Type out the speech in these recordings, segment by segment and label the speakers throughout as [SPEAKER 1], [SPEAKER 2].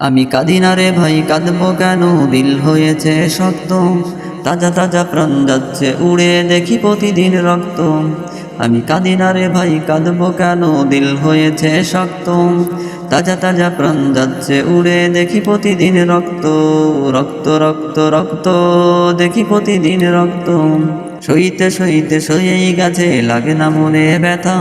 [SPEAKER 1] আমি কাঁদি না রে ভাই, কাঁদবো কেন? দিল হয়েছে শক্ত। তাজা তাজা প্রাণ যাচ্ছে, উড়ে দেখি প্রতিদিন রক্ত। আমি কাঁদি না রে ভাই, কাঁদবো কেন? দিল হয়েছে শক্ত। তাজা তাজা প্রাণ যাচ্ছে, উড়ে দেখি প্রতিদিন রক্ত। রক্ত রক্ত রক্ত, দেখি প্রতিদিন রক্ত। সইতে সইতে সইয়েই গেছে, লাগে না মনে ব্যথা।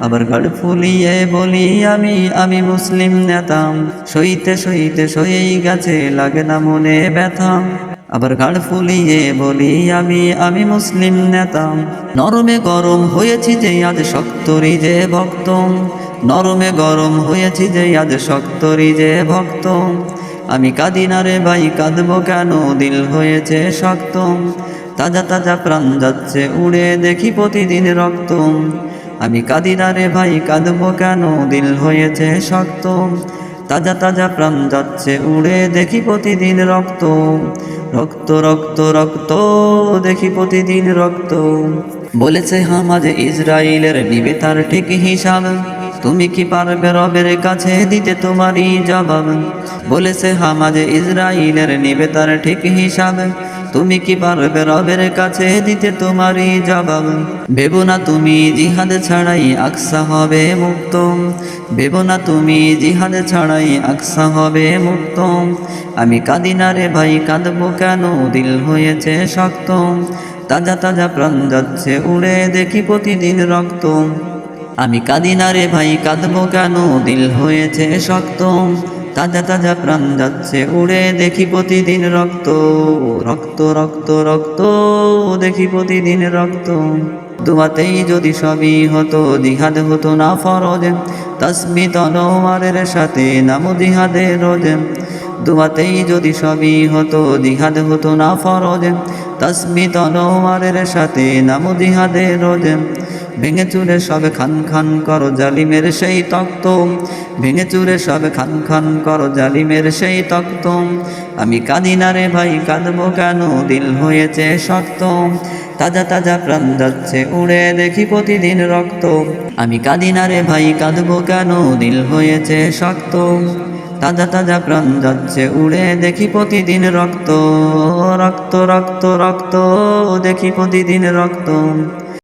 [SPEAKER 1] আবার গাড় ফুলিয়ে বলি, আমি আমি মুসলিম নেতাম। সইতে সইতে, সইয়েই গেছে, লাগে না মনে ব্যথা। আবার গাড় ফুলিয়ে বলি, আমি আমি মুসলিম নেতাম। নরমে গরম হয়েছি যে আজ শক্তরি যে ভক্ত। নরমে গরম হয়েছি যে আজ শক্তরি যে ভক্ত। আমি কাঁদি না রে ভাই, কাঁদবো কেন? দিল হয়েছে শক্ত। তাজা তাজা প্রাণ যাচ্ছে, উড়ে দেখি প্রতিদিন রক্ত। আমি কাঁদি না রে ভাই, কাঁদবো কেন? দিল হয়েছে শক্ত। তাজা তাজা প্রাণ যাচ্ছে, উড়ে দেখি প্রতিদিন রক্ত। রক্ত রক্ত রক্ত, দেখি প্রতিদিন রক্ত। বলেছে হামাজ ইসরায়েলের নিবে তার ঠিক হিসাব। তুমি কি পারবে রবের কাছে দিতে তোমারই জবাব? বলেছে হামাজ ইসরায়েলের নিবে তার ঠিক হিসাব। তুমি কি পারবে রবের কাছে দিতে তোমারই জবাব? ভেবো না তুমি জিহাদ ছাড়াই আকসা হবে মুক্ত ভেবো না তুমি জিহাদ ছাড়াই আকসা হবে মুক্ত আমি কাঁদি না রে ভাই, কাঁদবো কেন? দিল হয়েছে শক্ত তাজা তাজা প্রাণ যাচ্ছে, উড়ে দেখি প্রতিদিন রক্ত আমি কাঁদি না রে ভাই, কাঁদবো কেন? দিল হয়েছে শক্ত তাজা তাজা প্রাণ যাচ্ছে, উড়ে দেখি প্রতিদিন রক্ত রক্ত রক্ত রক্ত, দেখি প্রতিদিন রক্ত। দুয়াতেই যদি সবই হতো, জিহাদ হতো না ফরজ, তসমি তনোয়ারের সাথে নামো জিহাদে রোজ। দুয়াতেই যদি সবই হতো, জিহাদ হতো না ফরজ, তসমি তনোয়ারের সাথে নামো জিহাদে রোজ। ভেঙে চুরে সব খান খান করো জালিমের সেই তক্ত। ভেঙে চুরে সব খান খান করো জালিমের সেই তক্ত। আমি কাঁদি না রে ভাই, কাঁদবো কেন? দিল হয়েছে শক্ত। তাজা তাজা প্রাণ যাচ্ছে, উড়ে দেখি প্রতিদিন রক্ত। আমি কাঁদি না রে ভাই, কাঁদবো কেন? দিল হয়েছে শক্ত। তাজা তাজা প্রাণ যাচ্ছে, উড়ে দেখি প্রতিদিন রক্ত। রক্ত রক্ত রক্ত, দেখি প্রতিদিন রক্ত।